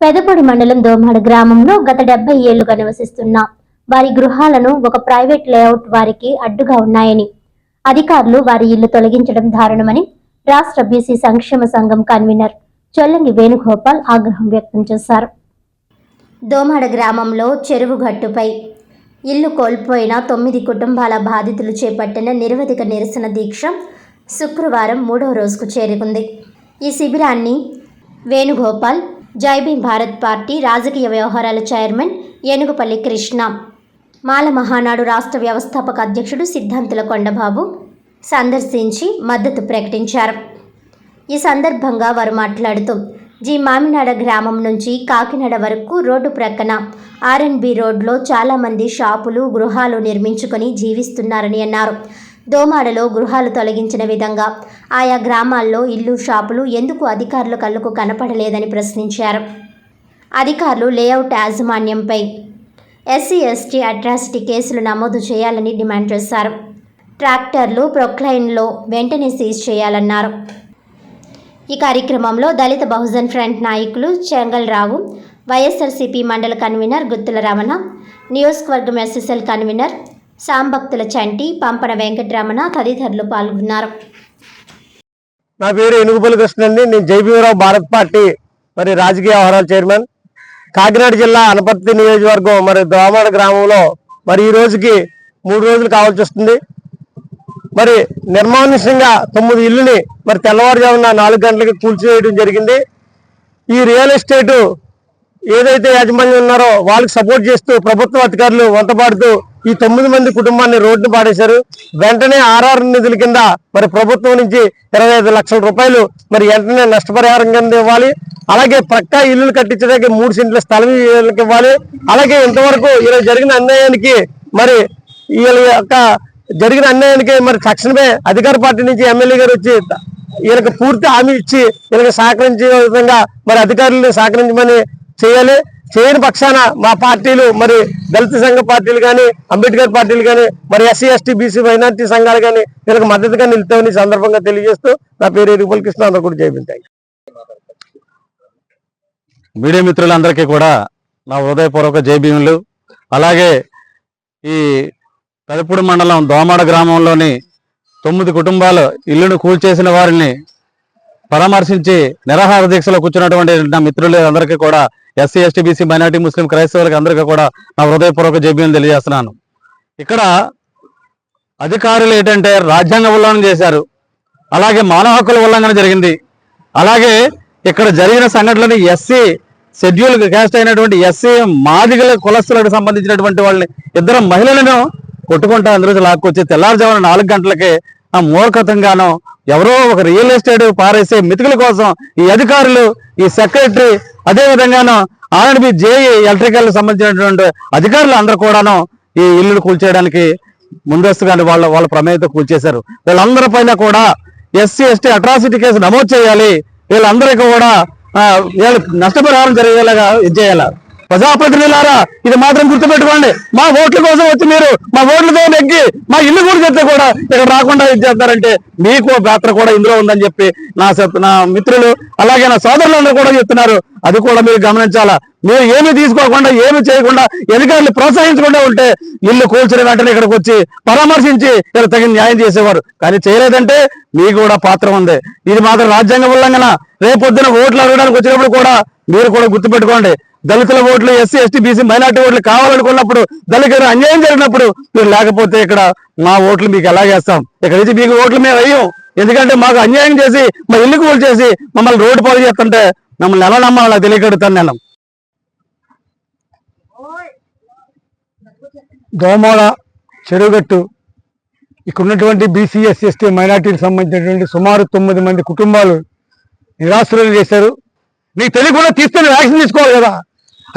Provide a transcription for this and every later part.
పెదపొడి మండలం దోమాడ గ్రామంలో గత డెబ్బై ఏళ్ళుగా నివసిస్తున్న వారి గృహాలను ఒక ప్రైవేట్ లేఅవుట్ వారికి అడ్డుగా ఉన్నాయని అధికారులు వారి ఇల్లు తొలగించడం దారుణమని రాష్ట్ర బీసీ సంక్షేమ సంఘం కన్వీనర్ చొల్లంగి వేణుగోపాల్ ఆగ్రహం వ్యక్తం చేశారు. దోమాడ గ్రామంలో చెరువు గట్టుపై ఇల్లు కోల్పోయిన తొమ్మిది కుటుంబాల బాధితులు చేపట్టిన నిరవధిక నిరసన దీక్ష శుక్రవారం మూడో రోజుకు చేరుకుంది. ఈ శిబిరాన్ని వేణుగోపాల్ జైభీం భారత్ పార్టీ రాజకీయ వ్యవహారాల చైర్మన్ ఏనుగుపల్లి కృష్ణ. మాల మహానాడు రాష్ట్ర వ్యవస్థాపక అధ్యక్షుడు సిద్ధాంతుల కొండబాబు సందర్శించి మద్దతు ప్రకటించారు. ఈ సందర్భంగా వారు మాట్లాడుతూ జి మామినాడ గ్రామం నుంచి కాకినాడ వరకు రోడ్డు ప్రక్కన ఆర్ఎన్బి రోడ్లో చాలామంది షాపులు గృహాలు నిర్మించుకొని జీవిస్తున్నారని అన్నారు. దోమాడలో గృహాలు తొలగించిన విధంగా. ఆయా గ్రామాల్లో ఇల్లు షాపులు ఎందుకు అధికారుల కళ్ళకు కనపడలేదని ప్రశ్నించారు. అధికారులు లేఅవుట్ యాజమాన్యంపై ఎస్సీ ఎస్టీ అట్రాసిటీ కేసులు నమోదు చేయాలని డిమాండ్ చేశారు. ట్రాక్టర్లు ప్రొక్లైన్లో వెంటనే సీజ్ చేయాలన్నారు. ఈ కార్యక్రమంలో దళిత బహుజన్ ఫ్రంట్ నాయకులు చెంగల్రావు వైఎస్ఆర్సీపీ మండల కన్వీనర్ గుత్తుల రమణ నియోజకవర్గం ఎస్ఎస్ఎల్ కన్వీనర్ సాంభక్తుల చంటి పంపన వెంకటరమణ తదితరులు పాల్గొన్నారు. నా పేరు ఎనుగుపల్లి కృష్ణ అండి. నేను జైభీమరావు భారత్ పార్టీ మరి రాజకీయ వ్యవహారాల చైర్మన్. కాకినాడ జిల్లా అనపర్తి నియోజకవర్గం మరి దోమాడ గ్రామంలో మరి ఈ రోజుకి మూడు రోజులు కావాల్సి వస్తుంది. మరి నిర్మానుష్యంగా తొమ్మిది ఇల్లుని మరి తెల్లవారుజామున నాలుగు గంటలకి కూల్చివేయడం జరిగింది. ఈ రియల్ ఎస్టేటు ఏదైతే యాజమాన్యం ఉన్నారో వాళ్ళకి సపోర్ట్ చేస్తూ ప్రభుత్వ అధికారులు వంతపాడుతూ ఈ తొమ్మిది మంది కుటుంబాన్ని రోడ్డు పాడేశారు. వెంటనే ఆర్ఆర్ నిధుల కింద మరి ప్రభుత్వం నుంచి ఇరవై ఐదు లక్షల రూపాయలు మరి వెంటనే నష్టపరిహారం కింద ఇవ్వాలి. అలాగే పక్కా ఇల్లులు కట్టించడానికి మూడు సెంట్ల స్థలం వీళ్ళకి ఇవ్వాలి. అలాగే ఇంతవరకు ఇలా జరిగిన అన్యాయానికి మరి వీళ్ళ యొక్క జరిగిన అన్యాయానికి మరి తక్షణమే అధికార పార్టీ నుంచి ఎమ్మెల్యే గారు వచ్చి వీళ్ళకి పూర్తి హామీ ఇచ్చి వీళ్ళకి సహకరించే విధంగా మరి అధికారులను సహకరించమని చేయాలి. చేయని పక్షాన మా పార్టీలు మరి దళిత సంఘ పార్టీలు కానీ అంబేద్కర్ పార్టీలు కానీ మరి ఎస్సీ ఎస్టీ బీసీ మైనార్టీ సంఘాలు కానీ వీళ్ళకి మద్దతుగా నిలుతామని సందర్భంగా తెలియజేస్తూ నా పేరు ఎరుగుపల్ కృష్ణ అందరూ కూడా జయపించాయి మీడియా మిత్రులందరికీ కూడా నా హృదయపూర్వక జైభీములు అలాగే ఈ పెదపూడి మండలం దోమాడ గ్రామంలోని తొమ్మిది కుటుంబాలు ఇల్లును కూల్చేసిన వారిని పరామర్శించి నిరాహార దీక్షలో కూర్చున్నటువంటి నా మిత్రులు అందరికీ కూడా SC ST BC minority Muslim క్రైస్తవులకి అందరికీ కూడా నా హృదయపూర్వక జైభీములు తెలియజేస్తున్నాను. ఇక్కడ అధికారులు ఏంటంటే రాజ్యాంగ ఉల్లంఘన చేశారు. అలాగే మానవ హక్కుల ఉల్లంఘన జరిగింది. అలాగే ఇక్కడ జరిగిన సంఘటనలు ఎస్సీ షెడ్యూల్ క్యాస్ట్ అయినటువంటి ఎస్సీ మాదిగల కులస్తులకు సంబంధించినటువంటి వాళ్ళని ఇద్దరు మహిళలను కొట్టుకుంటా అందులో లాక్కొచ్చి తెల్లారుజామున నాలుగు గంటలకే ఆ మూర్ఖతంగానో ఎవరో ఒక రియల్ ఎస్టేట్ పారేసే మితుకుల కోసం ఈ అధికారులు ఈ సెక్రటరీ అదే విధంగాను ఆర్ఎండ్బి జేఈ ఎలక్ట్రికల్ సంబంధించినటువంటి అధికారులు అందరూ కూడాను ఈ ఇల్లులు కూల్చేయడానికి ముందస్తుగానే వాళ్ళ వాళ్ళ ప్రమేయంతో కూల్చేశారు. వీళ్ళందరి పైన కూడా ఎస్సీ ఎస్టీ అట్రాసిటీ కేసు నమోదు చేయాలి. వీళ్ళందరికీ కూడా వీళ్ళు నష్టపరిహారం జరిగేలాగా ఇది చేయాలి? ప్రజాప్రతినిధులారా ఇది మాత్రం గుర్తుపెట్టుకోండి. మా ఓట్ల కోసం వచ్చి మీరు మా ఓట్లతో నెగ్గి మా ఇల్లు కూడా చెప్తే కూడా ఇక్కడ రాకుండా ఇది చేస్తారంటే మీకు పాత్ర కూడా ఇందులో ఉందని చెప్పి నా నా మిత్రులు అలాగే నా సోదరులందరూ కూడా చెప్తున్నారు. అది కూడా మీరు గమనించాలా? మీరు ఏమి తీసుకోకుండా ఏమీ చేయకుండా అధికారులు ప్రోత్సహించకుండా ఉంటే ఇల్లు కూల్చిన వెంటనే ఇక్కడికి వచ్చి పరామర్శించి ఇక్కడ తగిన న్యాయం చేసేవారు. కానీ చేయలేదంటే మీకు కూడా పాత్ర ఉంది. ఇది మాత్రం రాజ్యాంగ ఉల్లంఘన. రేపొద్దున ఓట్లు అడగడానికి వచ్చినప్పుడు కూడా మీరు కూడా గుర్తుపెట్టుకోండి. దళితుల ఓట్లు ఎస్సీ ఎస్టీ బీసీ మైనార్టీ ఓట్లు కావాలనుకున్నప్పుడు దళితులు అన్యాయం జరిగినప్పుడు మీరు లేకపోతే ఇక్కడ మా ఓట్లు మీకు ఎలా చేస్తాం ఇక్కడ నుంచి మీకు ఓట్లు మేము వేయం. ఎందుకంటే మాకు అన్యాయం చేసి మా ఇల్లు కూల్ చేసి మమ్మల్ని రోడ్డు పాలు చేస్తుంటే మమ్మల్ని ఎలా నమ్మాలి నాకు నేను. దోమోడ చెరుగట్టు ఇక్కడ ఉన్నటువంటి బీసీ ఎస్సీ ఎస్టీ మైనార్టీకి సంబంధించినటువంటి సుమారు తొమ్మిది మంది కుటుంబాలు నిరాశ్రయం చేశారు. నీకు తెలియకుండా తీసుకొని వ్యాక్సిన్ తీసుకోవాలి కదా.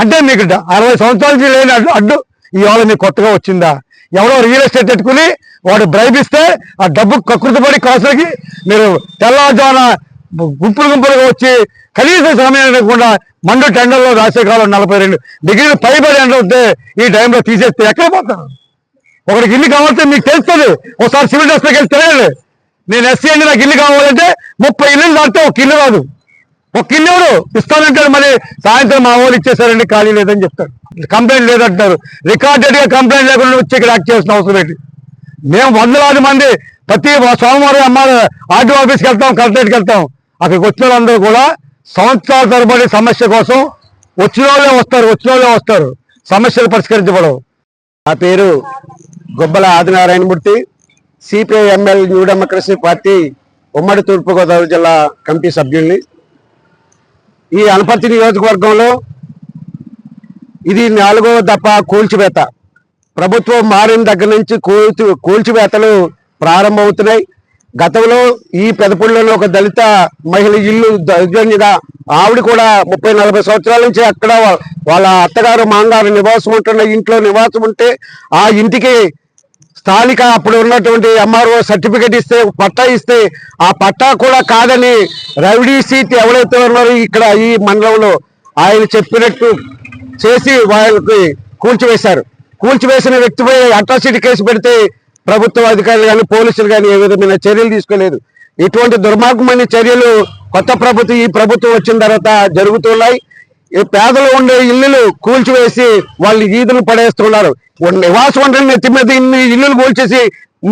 అంటే మీకు అరవై సంవత్సరాలకి లేని అడ్డు అడ్డు ఇవాళ మీకు కొత్తగా వచ్చిందా? ఎవరో రియల్ ఎస్టేట్ పెట్టుకుని వాడు బ్రైబ్ ఇస్తే ఆ డబ్బు కకృతపడి కాసులకి మీరు తెల్లవారుజామున గుంపులు గుంపులుగా వచ్చి కనీస సమయం లేకుండా మండు టెండర్లో రాసే కాలం నలభై రెండు డిగ్రీలు పైబడి ఎండ ఉంటే ఈ టైంలో తీసేస్తే ఎక్కడ పోతారు? ఒకరికి ఇల్లు కావాలంటే మీకు తెలుస్తుంది. ఒకసారి సివిల్ డ్రెస్లోకి వెళ్ళి తెలియాలి నేను ఎస్సీ అండి నాకు ఇల్లు కావాలంటే ముప్పై ఇల్లు దాటితే ఒక ఇల్లు రాదు. ఒక కిన్నెవడు ఇస్తానంటాడు మరి సాయంత్రం మా వాళ్ళు ఇచ్చేసారండి ఖాళీ లేదని చెప్తాడు కంప్లైంట్ లేదంటున్నారు రికార్డెడ్గా కంప్లైంట్ లేకుండా వచ్చి ఇక్కడ యాక్ట్ చేసిన అవసరం ఏంటి? మేము వందలాది మంది ప్రతి సోమవారం అమ్మ ఆర్టీ ఆఫీస్కి వెళ్తాం కలెక్టరేట్కి వెళ్తాం. అక్కడికి వచ్చిన వాళ్ళందరూ కూడా సంవత్సరాల తరబడి సమస్య కోసం వచ్చిన వాళ్ళే వస్తారు వచ్చిన వాళ్ళే వస్తారు. సమస్యలు పరిష్కరించబడవు. నా పేరు Gobbala Adinarayanamurthy CPI ML new democracy party ఉమ్మడి తూర్పుగోదావరి జిల్లా కమిటీ సభ్యుల్ని. ఈ అనపర్తి నియోజకవర్గంలో ఇది నాలుగవ దఫ కూల్చివేత. ప్రభుత్వం మారిన దగ్గర నుంచి కూల్చి కూల్చివేతలు ప్రారంభమవుతున్నాయి. గతంలో ఈ పెదపుళ్ళలో ఒక దళిత మహిళ ఇల్లు దౌర్జన్యగా ఆవిడ కూడా ముప్పై నలభై సంవత్సరాల నుంచి అక్కడ వాళ్ళ అత్తగారు మాంగారు నివాసం ఉంటున్న ఇంట్లో నివాసం ఉంటే ఆ ఇంటికి స్థానిక అప్పుడు ఉన్నటువంటి ఎంఆర్ఓ సర్టిఫికేట్ ఇస్తే పట్టా ఇస్తే ఆ పట్టా కూడా కాదని రవిడీ సీట్ ఎవరైతే ఉన్నారో ఇక్కడ ఈ మండలంలో ఆయన చెప్పినట్టు చేసి వాళ్ళకి కూల్చివేశారు. కూల్చివేసిన వ్యక్తిపై అట్రాసిటీ కేసు పెడితే ప్రభుత్వ అధికారులు కానీ పోలీసులు కానీ ఏ విధమైన చర్యలు తీసుకోలేదు. ఇటువంటి దుర్మార్గమైన చర్యలు కొత్త ప్రభుత్వం ఈ ప్రభుత్వం వచ్చిన తర్వాత జరుగుతున్నాయి. పేదలు ఉండే ఇల్లులు కూల్చివేసి వాళ్ళు ఈదులు పడేస్తున్నారు. నివాస నివాసం ఉండే నెత్తి మీద ఇన్ని ఇల్లులు కూల్చేసి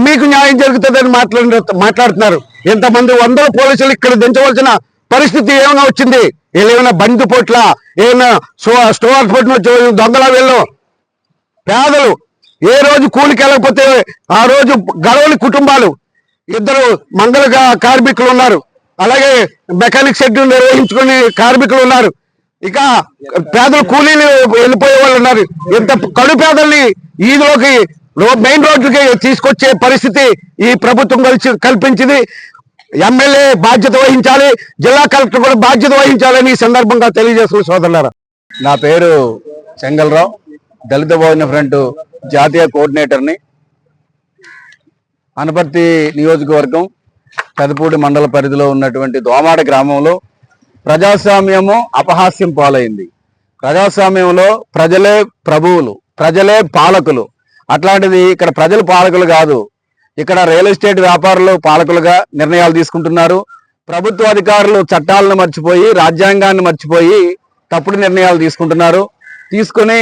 మీకు న్యాయం జరుగుతుందని మాట్లాడి మాట్లాడుతున్నారు. ఇంతమంది వందల పోలీసులు ఇక్కడ దించవలసిన పరిస్థితి ఏమైనా వచ్చింది? ఏమైనా బండి పొట్ల? ఏమైనా స్టోర్ పొట్టిన దొంగల వీళ్ళు? పేదలు ఏ రోజు కూలికి వెళ్ళకపోతే ఆ రోజు గడవని కుటుంబాలు ఇద్దరు మంగళ కార్మికులు ఉన్నారు. అలాగే మెకానిక్ షెడ్ నిర్వహించుకునే కార్మికులు ఉన్నారు. ఇక పేదలు కూలీలు వెళ్ళిపోయే వాళ్ళు ఉన్నారు. ఇంత కడు పేదల్ని ఈదిలోకి మెయిన్ రోడ్డుకి తీసుకొచ్చే పరిస్థితి ఈ ప్రభుత్వం కలిసి కల్పించింది. ఎమ్మెల్యే బాధ్యత వహించాలి జిల్లా కలెక్టర్ కూడా బాధ్యత వహించాలని ఈ సందర్భంగా తెలియజేస్తున్న సోదరులారా. నా పేరు చెంగల్రావు దళిత భవన ఫ్రంట్ జాతీయ కోఆర్డినేటర్ని. అనపర్తి నియోజకవర్గం పెదపూడి మండల పరిధిలో ఉన్నటువంటి దోమాడ గ్రామంలో ప్రజాస్వామ్యము అపహాస్యం పాలైంది. ప్రజాస్వామ్యంలో ప్రజలే ప్రభువులు ప్రజలే పాలకులు. అట్లాంటిది ఇక్కడ ప్రజలు పాలకులు కాదు. ఇక్కడ రియల్ ఎస్టేట్ వ్యాపారులు పాలకులుగా నిర్ణయాలు తీసుకుంటున్నారు. ప్రభుత్వ అధికారులు చట్టాలను మర్చిపోయి రాజ్యాంగాన్ని మర్చిపోయి తప్పుడు నిర్ణయాలు తీసుకుంటున్నారు. తీసుకొని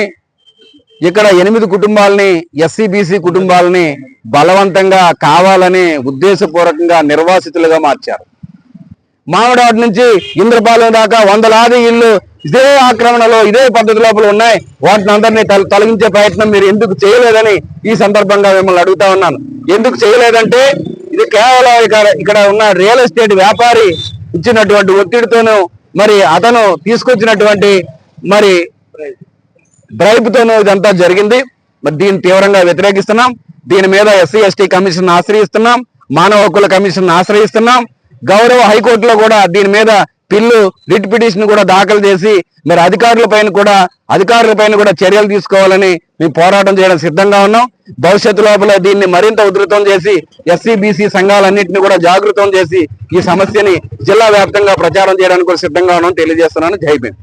ఇక్కడ ఎనిమిది కుటుంబాలని ఎస్సీ బీసీ కుటుంబాలని బలవంతంగా కావాలని ఉద్దేశపూర్వకంగా నిర్వాసితులుగా మార్చారు. మామిడాటి నుంచి ఇంద్రపాలెం దాకా వందలాది ఇల్లు ఇదే ఆక్రమణలో ఇదే పద్ధతి లోపల ఉన్నాయి. వాటిని అందరినీ తొలగించే ప్రయత్నం మీరు ఎందుకు చేయలేదని ఈ సందర్భంగా మిమ్మల్ని అడుగుతా ఉన్నాను. ఎందుకు చేయలేదంటే ఇది కేవలం ఇక్కడ ఇక్కడ ఉన్న రియల్ ఎస్టేట్ వ్యాపారి ఇచ్చినటువంటి ఒత్తిడితోనూ మరి అతను తీసుకొచ్చినటువంటి మరి డ్రైవ్తోనూ ఇదంతా జరిగింది. మరి దీన్ని తీవ్రంగా వ్యతిరేకిస్తున్నాం. దీని మీద ఎస్సీ ఎస్టీ కమిషన్ ఆశ్రయిస్తున్నాం. మానవ హక్కుల కమిషన్ ఆశ్రయిస్తున్నాం. గౌరవ హైకోర్టులో కూడా దీని మీద పిల్లు రిట్ పిటిషన్ కూడా దాఖలు చేసి మరి అధికారుల పైన కూడా అధికారుల పైన కూడా చర్యలు తీసుకోవాలని మేము పోరాటం చేయడం సిద్ధంగా ఉన్నాం. భవిష్యత్తు లోపల దీన్ని మరింత ఉధృతం చేసి ఎస్సీ బీసీ సంఘాలన్నింటినీ కూడా జాగృతం చేసి ఈ సమస్యని జిల్లా వ్యాప్తంగా ప్రచారం చేయడానికి కూడా సిద్ధంగా ఉన్నాం. తెలియజేస్తున్నాను. జై భీమ్.